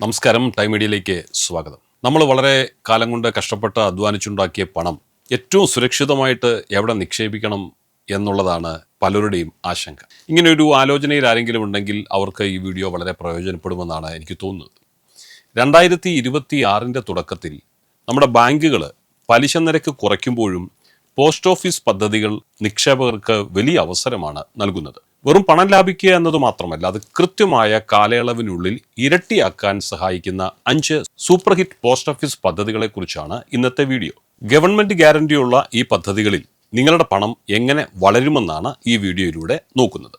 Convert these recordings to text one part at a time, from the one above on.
നമസ്കാരം ടൈം മീഡിയയിലേക്ക് സ്വാഗതം. നമ്മൾ വളരെ കാലം കൊണ്ട് കഷ്ടപ്പെട്ട് അധ്വാനിച്ചുണ്ടാക്കിയ പണം ഏറ്റവും സുരക്ഷിതമായിട്ട് എവിടെ നിക്ഷേപിക്കണം എന്നുള്ളതാണ് പലരുടെയും ആശങ്ക. ഇങ്ങനെയൊരു ആലോചനയിൽ ആരെങ്കിലും ഉണ്ടെങ്കിൽ അവർക്ക് ഈ വീഡിയോ വളരെ പ്രയോജനപ്പെടുമെന്നാണ് എനിക്ക് തോന്നുന്നത്. രണ്ടായിരത്തി ഇരുപത്തി ആറിന്റെ തുടക്കത്തിൽ നമ്മുടെ ബാങ്കുകൾ പലിശ നിരക്ക് കുറയ്ക്കുമ്പോഴും പോസ്റ്റ് ഓഫീസ് പദ്ധതികൾ നിക്ഷേപകർക്ക് വലിയ അവസരമാണ് നൽകുന്നത്. വെറും പണം ലാഭിക്കുക എന്നത് മാത്രമല്ല അത് കൃത്യമായ കാലയളവിനുള്ളിൽ ഇരട്ടിയാക്കാൻ സഹായിക്കുന്ന അഞ്ച് സൂപ്പർ ഹിറ്റ് പോസ്റ്റ് ഓഫീസ് പദ്ധതികളെ കുറിച്ചാണ് ഇന്നത്തെ വീഡിയോ. ഗവൺമെന്റ് ഗ്യാരണ്ടിയുള്ള ഈ പദ്ധതികളിൽ നിങ്ങളുടെ പണം എങ്ങനെ വളരുമെന്നാണ് ഈ വീഡിയോയിലൂടെ നോക്കുന്നത്.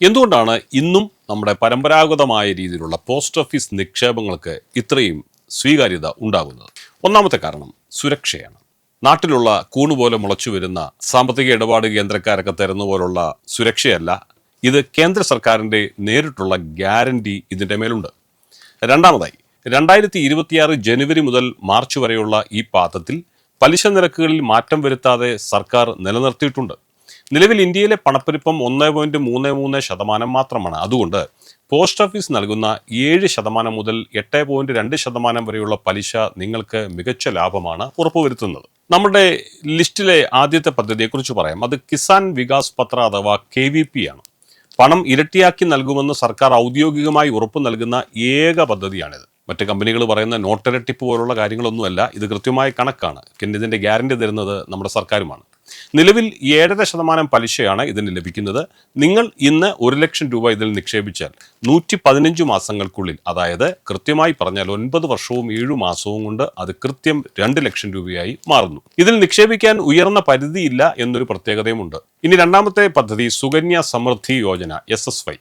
എന്തുകൊണ്ടാണ് ഇന്നും നമ്മുടെ പരമ്പരാഗതമായ രീതിയിലുള്ള പോസ്റ്റ് ഓഫീസ് നിക്ഷേപങ്ങൾക്ക് ഇത്രയും സ്വീകാര്യത ഉണ്ടാകുന്നത്? ഒന്നാമത്തെ കാരണം സുരക്ഷയാണ്. നാട്ടിലുള്ള കൂണുപോലെ മുളച്ചു വരുന്ന സാമ്പത്തിക ഇടപാട് കേന്ദ്രക്കാരൊക്കെ തരുന്ന പോലുള്ള സുരക്ഷയല്ല ഇത് കേന്ദ്ര സർക്കാരിന്റെ നേരിട്ടുള്ള ഗ്യാരണ്ടി ഇതിന്റെ മേലുണ്ട്. രണ്ടാമതായി രണ്ടായിരത്തി ഇരുപത്തിയാറ് ജനുവരി മുതൽ മാർച്ച് വരെയുള്ള ഈ പാദത്തിൽ പലിശ നിരക്കുകളിൽ മാറ്റം വരുത്താതെ സർക്കാർ നിലനിർത്തിയിട്ടുണ്ട്. നിലവിൽ ഇന്ത്യയിലെ പണപ്പെരുപ്പം ഒന്ന് പോയിന്റ് മൂന്ന് മൂന്ന് ശതമാനം മാത്രമാണ്. അതുകൊണ്ട് പോസ്റ്റ് ഓഫീസ് നൽകുന്ന ഏഴ് ശതമാനം മുതൽ എട്ട് പോയിന്റ് രണ്ട് ശതമാനം വരെയുള്ള പലിശ നിങ്ങൾക്ക് മികച്ച ലാഭമാണ് ഉറപ്പുവരുത്തുന്നത്. നമ്മുടെ ലിസ്റ്റിലെ ആദ്യത്തെ പദ്ധതിയെക്കുറിച്ച് പറയാം. അത് കിസാൻ വികാസ് പത്ര അഥവാ കെ വി പി ആണ്. പണം ഇരട്ടിയാക്കി നൽകുമെന്ന് സർക്കാർ ഔദ്യോഗികമായി ഉറപ്പ് നൽകുന്ന ഏക പദ്ധതിയാണിത്. മറ്റ് കമ്പനികൾ പറയുന്ന നോട്ടിരട്ടിപ്പ് പോലുള്ള കാര്യങ്ങളൊന്നുമല്ല ഇത് കൃത്യമായ കണക്കാണ്. ഇതിന്റെ ഗ്യാരണ്ടി തരുന്നത് നമ്മുടെ സർക്കാരുമാണ്. നിലവിൽ ഏഴര ശതമാനം പലിശയാണ് ഇതിന് ലഭിക്കുന്നത്. നിങ്ങൾ ഇന്ന് ഒരു ലക്ഷം രൂപ ഇതിൽ നിക്ഷേപിച്ചാൽ നൂറ്റി പതിനഞ്ച് മാസങ്ങൾക്കുള്ളിൽ അതായത് കൃത്യമായി പറഞ്ഞാൽ ഒൻപത് വർഷവും ഏഴു മാസവും കൊണ്ട് അത് കൃത്യം രണ്ട് ലക്ഷം രൂപയായി മാറുന്നു. ഇതിൽ നിക്ഷേപിക്കാൻ ഉയർന്ന പരിധിയില്ല എന്നൊരു പ്രത്യേകതയുമുണ്ട്. ഇനി രണ്ടാമത്തെ പദ്ധതി Sukanya Samriddhi Yojana S S Y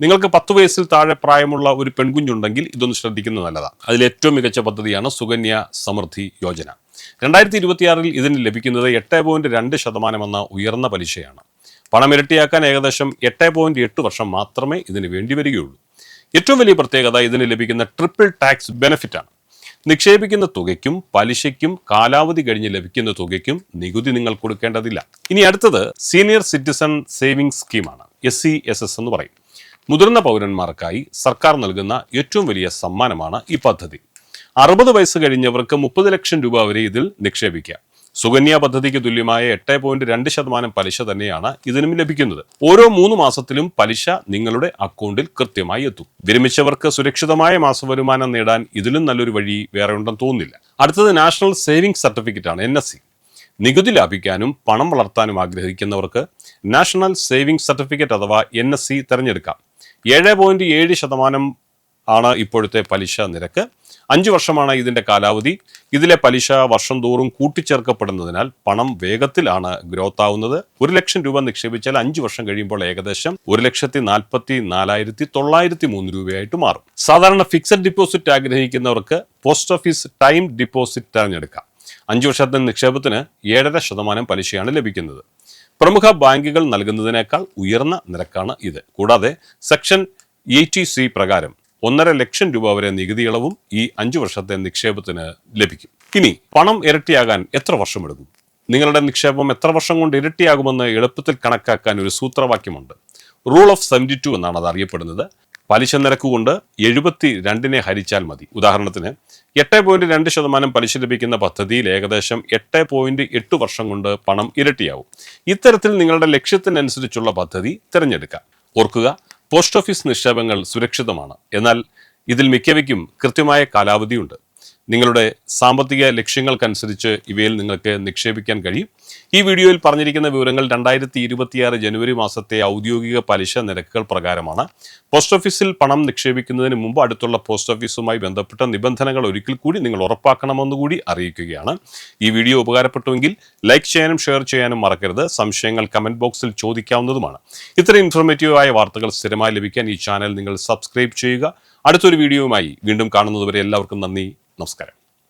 നിങ്ങൾക്ക് പത്ത് വയസ്സിൽ താഴെ പ്രായമുള്ള ഒരു പെൺകുഞ്ഞുണ്ടെങ്കിൽ ഇതൊന്ന് ശ്രദ്ധിക്കുന്നത് നല്ലതാണ് അതിൽ ഏറ്റവും മികച്ച പദ്ധതിയാണ് സുകന്യ സമൃദ്ധി യോജന. രണ്ടായിരത്തി ഇരുപത്തിയാറിൽ ഇതിന് ലഭിക്കുന്നത് എട്ട് പോയിന്റ് രണ്ട് ശതമാനം എന്ന ഉയർന്ന പലിശയാണ്. പണം ഇരട്ടിയാക്കാൻ ഏകദേശം എട്ട് പോയിന്റ് എട്ട് വർഷം മാത്രമേ ഇതിന് വേണ്ടി വരികയുള്ളൂ. ഏറ്റവും വലിയ പ്രത്യേകത ഇതിന് ലഭിക്കുന്ന ട്രിപ്പിൾ ടാക്സ് ബെനിഫിറ്റാണ്. നിക്ഷേപിക്കുന്ന തുകയ്ക്കും പലിശയ്ക്കും കാലാവധി കഴിഞ്ഞ് ലഭിക്കുന്ന തുകയ്ക്കും നികുതി നിങ്ങൾ കൊടുക്കേണ്ടതില്ല. ഇനി അടുത്തത് സീനിയർ സിറ്റിസൺ സേവിംഗ് സ്കീമാണ്. എസ് സി എസ് എസ് എന്ന് പറയും. മുതിർന്ന പൗരന്മാർക്കായി സർക്കാർ നൽകുന്ന ഏറ്റവും വലിയ സമ്മാനമാണ് ഈ പദ്ധതി. അറുപത് വയസ്സ് കഴിഞ്ഞവർക്ക് മുപ്പത് ലക്ഷം രൂപ വരെ ഇതിൽ നിക്ഷേപിക്കാം. സുകന്യ പദ്ധതിക്ക് തുല്യമായ എട്ട് പോയിന്റ് രണ്ട് ശതമാനം പലിശ തന്നെയാണ് ഇതിനും ലഭിക്കുന്നത്. ഓരോ മൂന്ന് മാസത്തിലും പലിശ നിങ്ങളുടെ അക്കൗണ്ടിൽ കൃത്യമായി എത്തും. വിരമിച്ചവർക്ക് സുരക്ഷിതമായ മാസവരുമാനം നേടാൻ ഇതിലും നല്ലൊരു വഴി വേറെ ഉണ്ടെന്ന് തോന്നുന്നില്ല. അടുത്തത് നാഷണൽ സേവിംഗ് സർട്ടിഫിക്കറ്റ് ആണ് എൻ എസ് സി. നികുതി ലാഭിക്കാനും പണം വളർത്താനും ആഗ്രഹിക്കുന്നവർക്ക് നാഷണൽ സേവിംഗ് സർട്ടിഫിക്കറ്റ് അഥവാ എൻ എസ് സി തിരഞ്ഞെടുക്കാം. ഏഴ് പോയിന്റ് ഏഴ് ശതമാനം ആണ് ഇപ്പോഴത്തെ പലിശ നിരക്ക്. അഞ്ച് വർഷമാണ് ഇതിന്റെ കാലാവധി. ഇതിലെ പലിശ വർഷം തോറും കൂട്ടിച്ചേർക്കപ്പെടുന്നതിനാൽ പണം വേഗത്തിലാണ് ഗ്രോത്ത് ആവുന്നത്. ഒരു ലക്ഷം രൂപ നിക്ഷേപിച്ചാൽ അഞ്ച് വർഷം കഴിയുമ്പോൾ ഏകദേശം ഒരു ലക്ഷത്തി നാൽപ്പത്തി നാലായിരത്തി തൊള്ളായിരത്തി മൂന്ന് രൂപയായിട്ട് മാറും. സാധാരണ ഫിക്സഡ് ഡിപ്പോസിറ്റ് ആഗ്രഹിക്കുന്നവർക്ക് പോസ്റ്റ് ഓഫീസ് ടൈം ഡിപ്പോസിറ്റ് തിരഞ്ഞെടുക്കാം. അഞ്ച് വർഷത്തെ നിക്ഷേപത്തിന് ഏഴര ശതമാനം പലിശയാണ് ലഭിക്കുന്നത്. പ്രമുഖ ബാങ്കുകൾ നൽകുന്നതിനേക്കാൾ ഉയർന്ന നിരക്കാണ് ഇത്. കൂടാതെ സെക്ഷൻ എയ്റ്റി സി പ്രകാരം ഒന്നര ലക്ഷം രൂപ വരെ നികുതി ഇളവും ഈ അഞ്ചു വർഷത്തെ നിക്ഷേപത്തിന് ലഭിക്കും. ഇനി പണം ഇരട്ടിയാകാൻ എത്ര വർഷമെടുക്കും? നിങ്ങളുടെ നിക്ഷേപം എത്ര വർഷം കൊണ്ട് ഇരട്ടിയാകുമെന്ന് എളുപ്പത്തിൽ കണക്കാക്കാൻ ഒരു സൂത്രവാക്യമുണ്ട്. റൂൾ ഓഫ് സെവന്റി ടു എന്നാണ് അത് അറിയപ്പെടുന്നത്. പലിശ നിരക്ക് കൊണ്ട് എഴുപത്തി രണ്ടിനെ ഹരിച്ചാൽ മതി. ഉദാഹരണത്തിന് എട്ട് പോയിന്റ് രണ്ട് ശതമാനം പലിശ ലഭിക്കുന്ന പദ്ധതിയിൽ ഏകദേശം എട്ട് പോയിന്റ് എട്ട് വർഷം കൊണ്ട് പണം ഇരട്ടിയാവും. ഇത്തരത്തിൽ നിങ്ങളുടെ ലക്ഷ്യത്തിനനുസരിച്ചുള്ള പദ്ധതി തിരഞ്ഞെടുക്കാം. ഓർക്കുക പോസ്റ്റ് ഓഫീസ് നിക്ഷേപങ്ങൾ സുരക്ഷിതമാണ്. എന്നാൽ ഇതിൽ മിക്കവയ്ക്കും കൃത്യമായ കാലാവധിയുണ്ട്. നിങ്ങളുടെ സാമ്പത്തിക ലക്ഷ്യങ്ങൾക്കനുസരിച്ച് ഇവയിൽ നിങ്ങൾക്ക് നിക്ഷേപിക്കാൻ കഴിയും. ഈ വീഡിയോയിൽ പറഞ്ഞിരിക്കുന്ന വിവരങ്ങൾ രണ്ടായിരത്തി ഇരുപത്തിയാറ് ജനുവരി മാസത്തെ ഔദ്യോഗിക പലിശ നിരക്കുകൾ പ്രകാരമാണ്. പോസ്റ്റ് ഓഫീസിൽ പണം നിക്ഷേപിക്കുന്നതിന് മുമ്പ് അടുത്തുള്ള പോസ്റ്റ് ഓഫീസുമായി ബന്ധപ്പെട്ട നിബന്ധനകൾ ഒരിക്കൽ കൂടി നിങ്ങൾ ഉറപ്പാക്കണമെന്നുകൂടി അറിയിക്കുകയാണ്. ഈ വീഡിയോ ഉപകാരപ്പെട്ടുവെങ്കിൽ ലൈക്ക് ചെയ്യാനും ഷെയർ ചെയ്യാനും മറക്കരുത്. സംശയങ്ങൾ കമന്റ് ബോക്സിൽ ചോദിക്കാവുന്നതുമാണ്. ഇത്തരം ഇൻഫോർമേറ്റീവായ വാർത്തകൾ സ്ഥിരമായി ലഭിക്കാൻ ഈ ചാനൽ നിങ്ങൾ സബ്സ്ക്രൈബ് ചെയ്യുക. അടുത്തൊരു വീഡിയോയുമായി വീണ്ടും കാണുന്നതുവരെ എല്ലാവർക്കും നന്ദി. നമസ്കാരം.